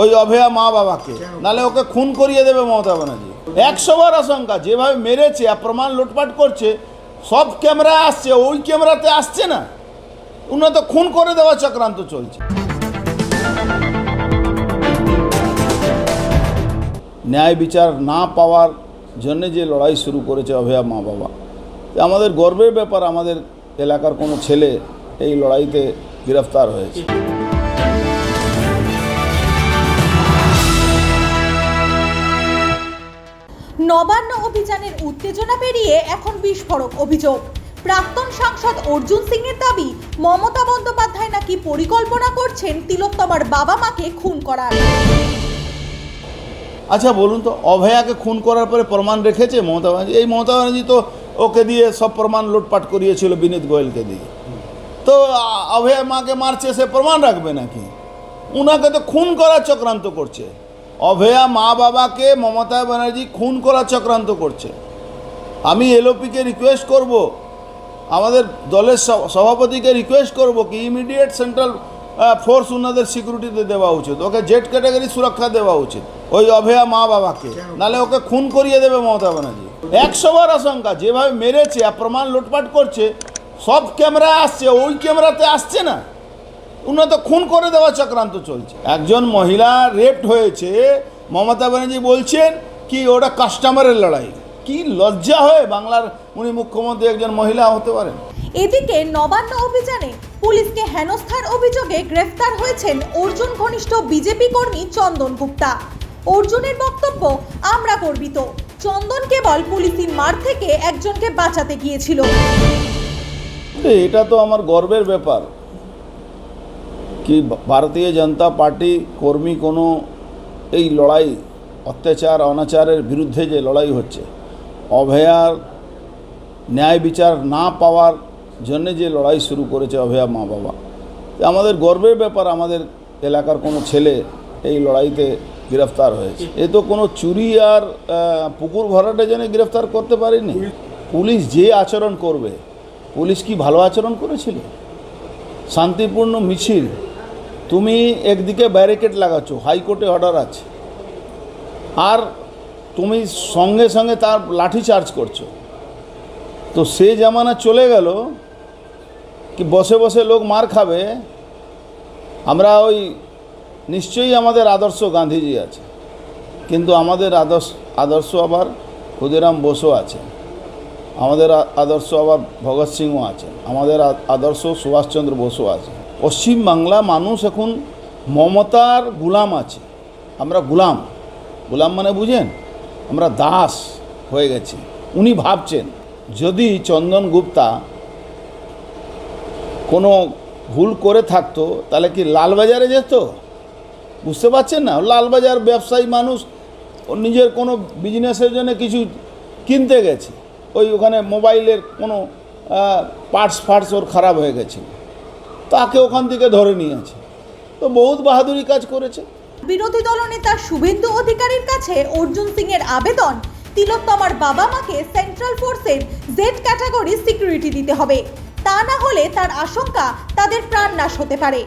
ওই অভয়া মা বাবাকে। নালে ওকে খুন করিয়ে দেবে মমতা ব্যানার্জি। একশো বার আশঙ্কা, যেভাবে মেরেছে আর প্রমাণ লুটপাট করছে, সব ক্যামেরা আসছে, ওই ক্যামেরাতে আসছে না। উন্নত খুন করে দেওয়া চক্রান্ত চলছে। ন্যায় বিচার না পাওয়ার জন্য যে লড়াই শুরু করেছে অভয়া মা বাবা আমাদের গর্বের ব্যাপার, আমাদের এলাকার কোনো ছেলে এই লড়াইতে গ্রেফতার হয়েছে। নবান্ন অভিযানের উত্তেজনা পেরিয়ে এখন বিস্ফোরক অভিযোগ। প্রাক্তন সাংসদ অর্জুন সিং এর দাবি, মমতা বন্দ্যোপাধ্যায় নাকি পরিকল্পনা করছেন তিলোত্তমার বাবা মাকে খুন করার। আচ্ছা বলুন তো, অভয়াকে খুন করার পরে প্রমাণ রেখেছে মমতা ব্যানার্জি? এই মমতা ব্যানার্জি তো ওকে দিয়ে সব প্রমাণ লুটপাট করিয়েছিল বিনীত গোয়েলকে দিয়ে। তো, অভয়া মাকে মারছে, সে প্রমাণ রাখবে নাকি? উনাকে তো খুন করার চক্রান্ত করছে। অভয়া মা বাবাকে মমতা ব্যানার্জি খুন করার চক্রান্ত করছে। আমি এলওপিকে রিকোয়েস্ট করব, আমাদের দলের সভাপতিকে রিকোয়েস্ট করব কি ইমিডিয়েট সেন্ট্রাল ফোর্স ওনাদের সিকিউরিটিতে দেওয়া উচিত। ওকে জেড ক্যাটাগরি সুরক্ষা দেওয়া উচিত, ওই অভয়া মা বাবাকে। নালে ওকে খুন করিয়ে দেবে মমতা ব্যানার্জি। একশো বার আশঙ্কা, যেভাবে মেরেছে আর প্রমাণ লুটপাট করছে, সব ক্যামেরা আসছে, ওই ক্যামেরাতে আসছে না। উন্নত খুন করে দেওয়া চক্রান্ত চলছে। একজন মহিলা রেপড হয়েছে মমতা ব্যানার্জি বলছেন কি ওটা কাস্টমারের লড়াই। কি লজ্জা হয়ে বাংলার উনি মুখ্যমন্ত্রী একজন মহিলা হতে পারেন? এদিকে নবান্ন অভিযানে পুলিশকে হেনস্থার অভিযোগে গ্রেফতার হয়েছেন অর্জুন ঘনিষ্ঠ বিজেপি কর্মী চন্দন গুপ্তা। অর্জুনের বক্তব্য আমরা গর্বিত। চন্দন কেবল পুলিশের মার থেকে একজনকে বাঁচাতে গিয়েছিল। এটা তো আমার গর্বের ব্যাপার। কি ভারতীয় জনতা পার্টি কর্মী কোনো এই লড়াই, অত্যাচার, অনাচারের বিরুদ্ধে যে লড়াই হচ্ছে অভয়ার ন্যায় বিচার না পাওয়ার জন্য যে লড়াই শুরু করেছে অভয়া মা বাবা। আমাদের গর্বের ব্যাপার, আমাদের এলাকার কোনো ছেলে এই লড়াইতে গ্রেফতার হয়েছে। এ তো কোনো চুরি আর পুকুর ভরাটের জন্য গ্রেফতার করতে পারেনি। পুলিশ যে আচরণ করবে, পুলিশ কি ভালো আচরণ করেছিল? শান্তিপূর্ণ মিছিল তুমি একদিকে ব্যারিকেড লাগাচ্ছ হাইকোর্টে অর্ডার আছে। আর তুমি সঙ্গে সঙ্গে তার লাঠি চার্জ করছ। তো সে জামানা চলে গেল, কি বসে বসে লোক মার খাবে? আমরা ওই, নিশ্চয়ই আমাদের আদর্শ গান্ধীজি আছে। কিন্তু আমাদের আদর্শ আদর্শ আবার ক্ষুদিরাম বসু আছে। আমাদের আদর্শ আবার ভগৎ সিংও আছেন। আমাদের আদর্শ সুভাষচন্দ্র বসু আছে পশ্চিমবাংলা মানুষ এখন মমতার গুলাম আছে। আমরা গুলাম। গুলাম মানে বুঝেন? আমরা দাস হয়ে গেছি। উনি ভাবছেন, যদি চন্দন গুপ্তা কোনো ভুল করে থাকতো, তাহলে কি লালবাজারে যেত? বুঝতে পারছেন না? লালবাজার ব্যবসায়ী মানুষ নিজের কোনো বিজনেসের জন্য কিছু কিনতে গেছে। ওই ওখানে মোবাইলের কোনো পার্টস ফার্টস ওর খারাপ হয়ে গেছে তাকে ওখান থেকে ধরে নিয়েছে তো বহুত বাহাদুরি কাজ করেছে। বিরোধী দলনেতা শুভেন্দু অধিকারীর কাছে অর্জুন সিং এর আবেদন তিলোত্তমার বাবা মাকে সেন্ট্রাল ফোর্সের জেড ক্যাটাগরি সিকিউরিটি দিতে হবে। তা না হলে তার আশঙ্কা তাদের প্রাণ নাশ হতে পারে।